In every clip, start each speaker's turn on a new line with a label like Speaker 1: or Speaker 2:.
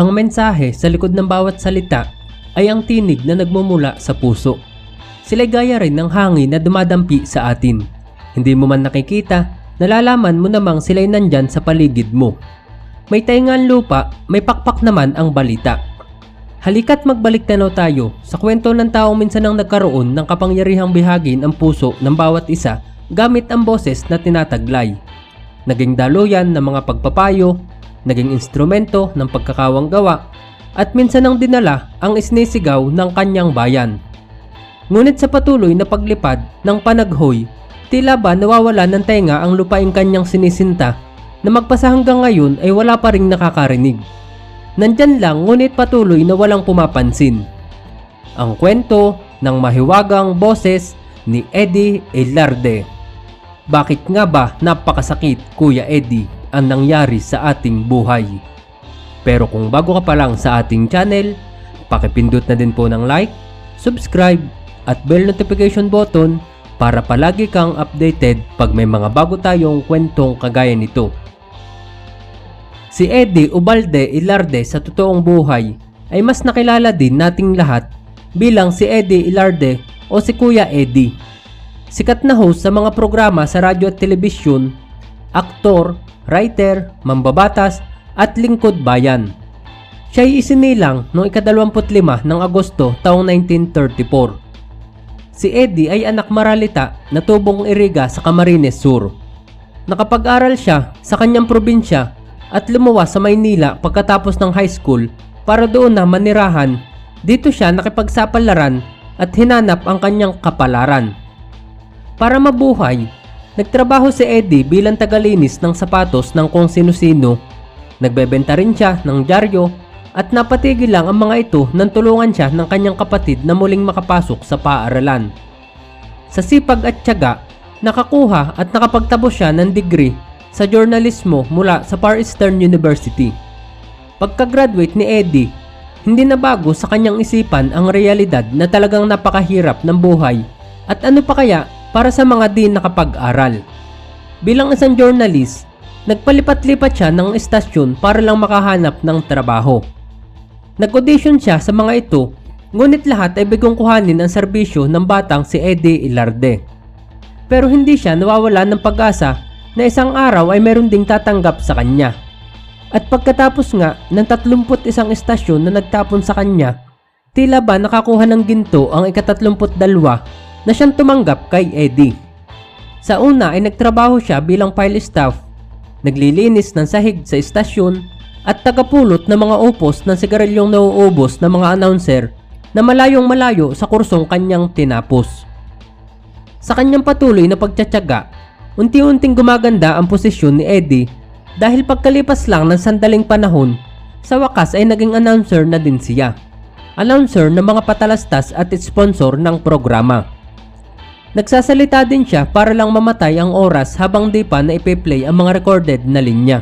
Speaker 1: Ang mensahe sa likod ng bawat salita ay ang tinig na nagmumula sa puso. Sila'y gaya rin ng hangin na dumadampi sa atin. Hindi mo man nakikita, nalalaman mo namang sila'y nandyan sa paligid mo. May taingan lupa, may pakpak naman ang balita. Halika't magbalik tanaw tayo sa kwento ng taong minsan ang nagkaroon ng kapangyarihang bihagin ang puso ng bawat isa gamit ang boses na tinataglay. Naging daluyan ng mga pagpapayo, naging instrumento ng pagkakawang gawa, at minsan ang dinala ang isnisigaw ng kanyang bayan. Ngunit sa patuloy na paglipad ng panaghoy, tila ba nawawala ng tenga ang lupaing kanyang sinisinta na magpasa hanggang ngayon ay wala pa ring nakakarinig. Nandyan lang ngunit patuloy na walang pumapansin. Ang kwento ng mahiwagang boses ni Eddie Elarde. Bakit nga ba napakasakit Kuya Eddie ang nangyari sa ating buhay? Pero kung bago ka pa lang sa ating channel, pakipindot na din po ng like, subscribe at bell notification button para palagi kang updated pag may mga bago tayong kwentong kagaya nito. Si Eddie Ubalde Ilarde sa totoong buhay ay mas nakilala din nating lahat bilang si Eddie Ilarde o si Kuya Eddie. Sikat na host sa mga programa sa radyo at telebisyon, aktor, writer, mambabatas at lingkod bayan. Siya ay isinilang noong ikadalawamput-lima ng Agosto taong 1934. Si Eddie ay anak maralita na tubong iriga sa Camarines Sur. Nakapag-aral siya sa kanyang probinsya at lumuwas sa Maynila pagkatapos ng high school para doon na manirahan. Dito siya nakipagsapalaran at hinanap ang kanyang kapalaran. Para mabuhay, nagtrabaho si Eddie bilang tagalinis ng sapatos ng kung sino-sino. Nagbebenta rin siya ng dyaryo at napatigil lang ang mga ito nang tulungan siya ng kanyang kapatid na muling makapasok sa paaralan. Sa sipag at tiyaga, nakakuha at nakapagtapos siya ng degree sa journalismo mula sa Far Eastern University. Pagka-graduate ni Eddie, hindi na bago sa kanyang isipan ang realidad na talagang napakahirap ng buhay at ano pa kaya para sa mga di nakapag-aral. Bilang isang journalist, nagpalipat-lipat siya ng estasyon para lang makahanap ng trabaho. Nag-audition siya sa mga ito, ngunit lahat ay bigong kuhanin ang serbisyo ng batang si Eddie Ilarde. Pero hindi siya nawawala ng pag-asa na isang araw ay meron ding tatanggap sa kanya. At pagkatapos nga ng 31 estasyon na nagtapon sa kanya, tila ba nakakuha ng ginto ang ika-32 na siyang tumanggap kay Eddie. Sa una ay nagtrabaho siya bilang file staff, naglilinis ng sahig sa estasyon at tagapulot ng mga upos ng sigarilyong nauubos ng mga announcer na malayong malayo sa kursong kanyang tinapos. Sa kanyang patuloy na pagtsatsaga, unti-unting gumaganda ang posisyon ni Eddie dahil pagkalipas lang ng sandaling panahon, sa wakas ay naging announcer na din siya. Announcer ng mga patalastas at sponsor ng programa. Nagsasalita din siya para lang mamatay ang oras habang di pa na ipe-play ang mga recorded na linya.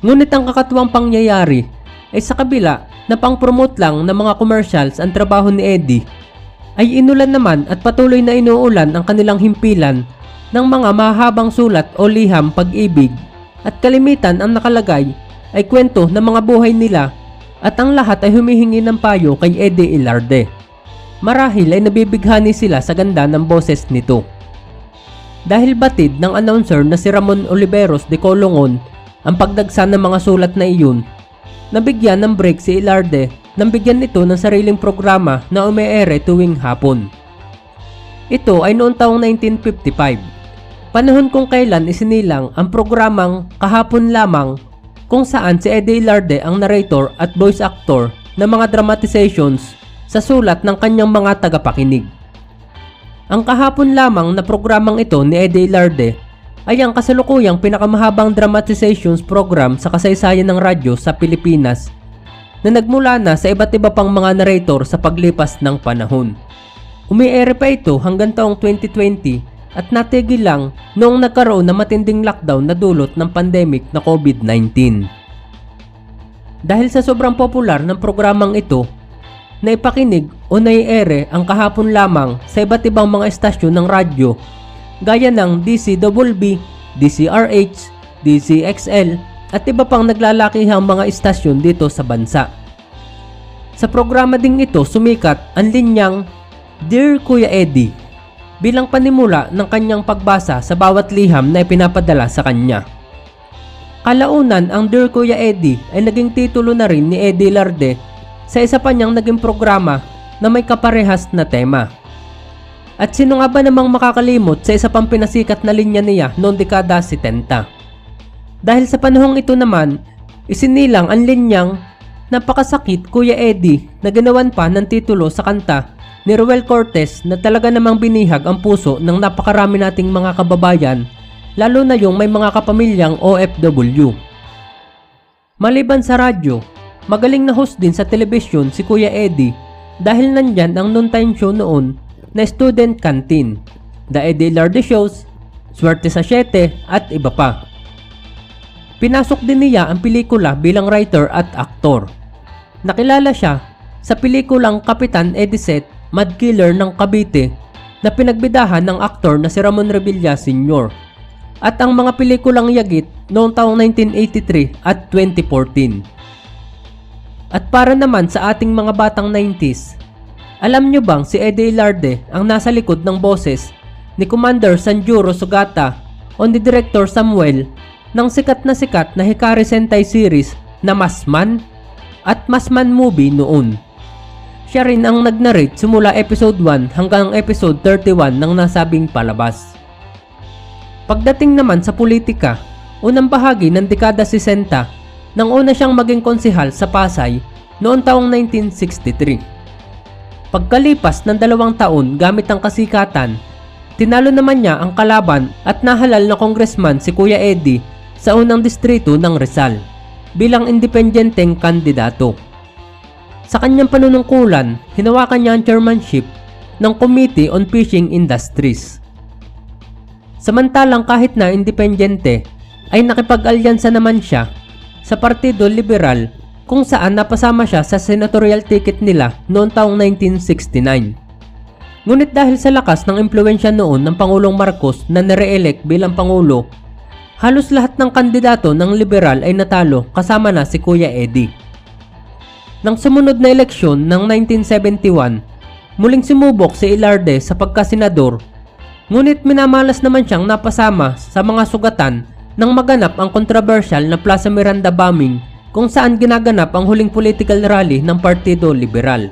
Speaker 1: Ngunit ang kakatuwang pangyayari ay sa kabila na pang-promote lang ng mga commercials ang trabaho ni Eddie ay inulan naman at patuloy na inuulan ang kanilang himpilan ng mga mahabang sulat o liham pag-ibig at kalimitan ang nakalagay ay kwento ng mga buhay nila at ang lahat ay humihingi ng payo kay Eddie Ilarde. Marahil ay nabibighani sila sa ganda ng boses nito. Dahil batid ng announcer na si Ramon Oliveros de Colongon ang pagdagsa ng mga sulat na iyon, nabigyan ng break si Ilarde nang bigyan ito ng sariling programa na umeere tuwing hapon. Ito ay noong taong 1955, panahon kung kailan isinilang ang programang Kahapon Lamang kung saan si Eddie Ilarde ang narrator at voice actor ng mga dramatizations sa sulat ng kanyang mga tagapakinig. Ang kahapon lamang na programang ito ni Eddie Ilarde ay ang kasalukuyang pinakamahabang dramatizations program sa kasaysayan ng radyo sa Pilipinas na nagmula na sa iba't iba pang mga narrator sa paglipas ng panahon. Umiere pa ito hanggang taong 2020 at natigil lang noong nagkaroon ng matinding lockdown na dulot ng pandemic na COVID-19. Dahil sa sobrang popular ng programang ito, naipakinig o naiere ang kahapon lamang sa iba't ibang mga estasyon ng radyo gaya ng DCWB, DCRH, DCXL at iba pang naglalakihang mga istasyon dito sa bansa. Sa programa ding ito sumikat ang linyang Dear Kuya Eddie bilang panimula ng kanyang pagbasa sa bawat liham na ipinapadala sa kanya. Kalaunan ang Dear Kuya Eddie ay naging titulo na rin ni Eddie Larde sa isa pa niyang naging programa na may kaparehas na tema. At sino nga ba namang makakalimot sa isa pang pinasikat na linya niya noong dekada 70? Dahil sa panahong ito naman, isinilang ang linyang Napakasakit Kuya Eddie na ginawan pa ng titulo sa kanta ni Ruel Cortez na talaga namang binihag ang puso ng napakarami nating mga kababayan lalo na yung may mga kapamilyang OFW. Maliban sa radyo, magaling na host din sa telebisyon si Kuya Eddie dahil nandyan ang noontime show noon na Student Canteen, The Eddie Larde Shows, Swerte sa 7 at iba pa. Pinasok din niya ang pelikula bilang writer at aktor. Nakilala siya sa pelikulang Kapitan Ediset, Mad Killer ng Cavite na pinagbidahan ng aktor na si Ramon Revilla Sr. at ang mga pelikulang yagit noong taong 1983 at 2014. At para naman sa ating mga batang 90s, alam nyo bang si Eddie Larde ang nasa likod ng boses ni Commander Sanjuro Sugata o ni Director Samuel ng sikat na sikat na Hikari Sentai series na Masman at Masman movie noon. Siya rin ang nag-narrate simula episode 1 hanggang episode 31 ng nasabing palabas. Pagdating naman sa politika, unang bahagi ng dekada 60 nang una siyang maging konsihal sa Pasay noong taong 1963. Pagkalipas ng dalawang taon gamit ang kasikatan, tinalo naman niya ang kalaban at nahalal na congressman si Kuya Eddie sa unang distrito ng Rizal bilang independenteng kandidato. Sa kanyang panunungkulan, hinawakan niya ang chairmanship ng Committee on Fishing Industries. Samantalang kahit na independente, ay nakipag-alyansa naman siya sa Partido Liberal kung saan napasama siya sa senatorial ticket nila noong taong 1969. Ngunit dahil sa lakas ng impluensya noon ng Pangulong Marcos na nare-elect bilang Pangulo Halos lahat ng kandidato ng liberal ay natalo kasama na si Kuya Eddie. Nang sumunod na eleksyon ng 1971, muling sumubok si Ilarde sa pagkasenador ngunit minamalas naman siyang napasama sa mga sugatan nang maganap ang controversial na Plaza Miranda bombing kung saan ginaganap ang huling political rally ng Partido Liberal.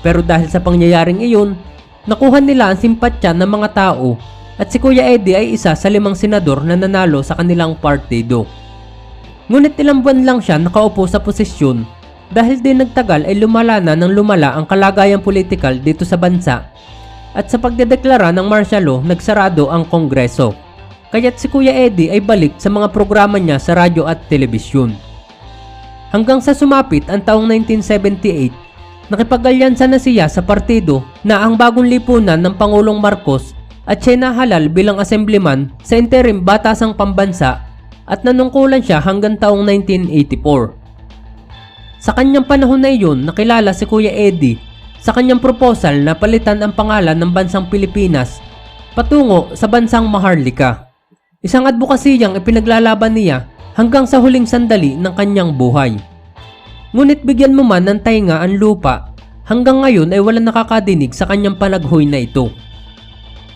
Speaker 1: Pero dahil sa pangyayaring iyon, nakuha nila ang simpatya ng mga tao at si Kuya Eddie ay isa sa limang senador na nanalo sa kanilang partido. Ngunit ilang buwan lang siya nakaupo sa posisyon dahil din nagtagal ay lumala na ng lumala ang kalagayang politikal dito sa bansa at sa pagdedeklara ng martial law nagsarado ang kongreso. Kaya't si Kuya Eddie ay balik sa mga programa niya sa radyo at telebisyon. Hanggang sa sumapit ang taong 1978, nakipag-alyansa na siya sa partido na ang bagong lipunan ng Pangulong Marcos at siya nahalal bilang assemblyman sa interim batasang pambansa at nanungkulan siya hanggang taong 1984. Sa kanyang panahon na iyon, nakilala si Kuya Eddie sa kanyang proposal na palitan ang pangalan ng bansang Pilipinas patungo sa bansang Maharlika. Isang advokasiyang ipinaglalaban niya hanggang sa huling sandali ng kanyang buhay. Ngunit bigyan mo man ng tainga ang lupa, hanggang ngayon ay walang nakakadinig sa kanyang panaghoy na ito.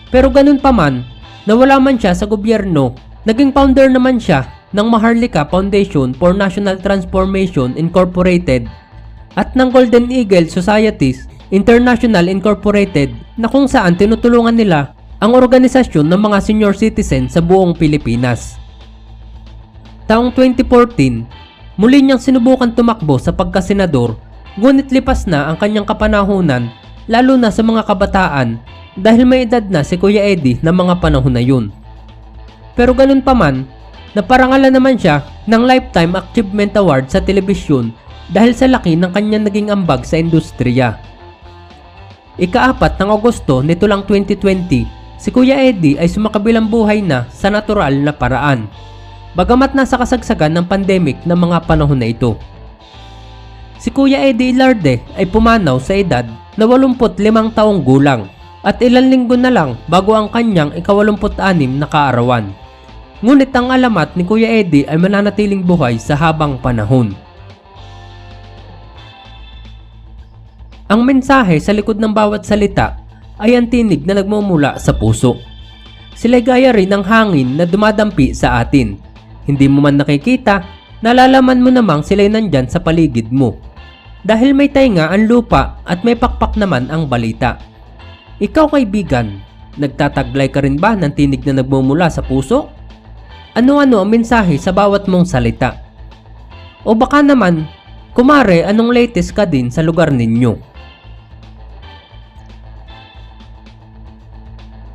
Speaker 1: Pero ganun pa man, nawala man siya sa gobyerno, naging founder naman siya ng Maharlika Foundation for National Transformation Incorporated at ng Golden Eagle Societies International Incorporated na kung saan tinutulungan nila ang organisasyon ng mga senior citizen sa buong Pilipinas. Taong 2014, muli niyang sinubukan tumakbo sa pagkasenador ngunit lipas na ang kanyang kapanahunan lalo na sa mga kabataan dahil may edad na si Kuya Eddie ng mga panahon na yun. Pero ganun pa man, naparangalan naman siya ng Lifetime Achievement Award sa telebisyon dahil sa laki ng kanyang naging ambag sa industriya. Ikaapat ng Agosto nito lang 2020, si Kuya Eddie ay sumakabilang buhay na sa natural na paraan. Bagamat nasa kasagsagan ng pandemic ng mga panahon na ito. Si Kuya Eddie Ilarde ay pumanaw sa edad na 85 taong gulang at ilang linggo na lang bago ang kanyang ikawalumput-anim na kaarawan. Ngunit ang alamat ni Kuya Eddie ay mananatiling buhay sa habang panahon. Ang mensahe sa likod ng bawat salita ay ang tinig na nagmumula sa puso. Sila gaya rin ng hangin na dumadampi sa atin. Hindi mo man nakikita, nalalaman mo namang sila'y nandyan sa paligid mo. Dahil may tainga ang lupa at may pakpak naman ang balita. Ikaw kaibigan, nagtataglay ka rin ba ng tinig na nagmumula sa puso? Ano-ano ang mensahe sa bawat mong salita? O baka naman, kumare anong latest ka din sa lugar ninyo?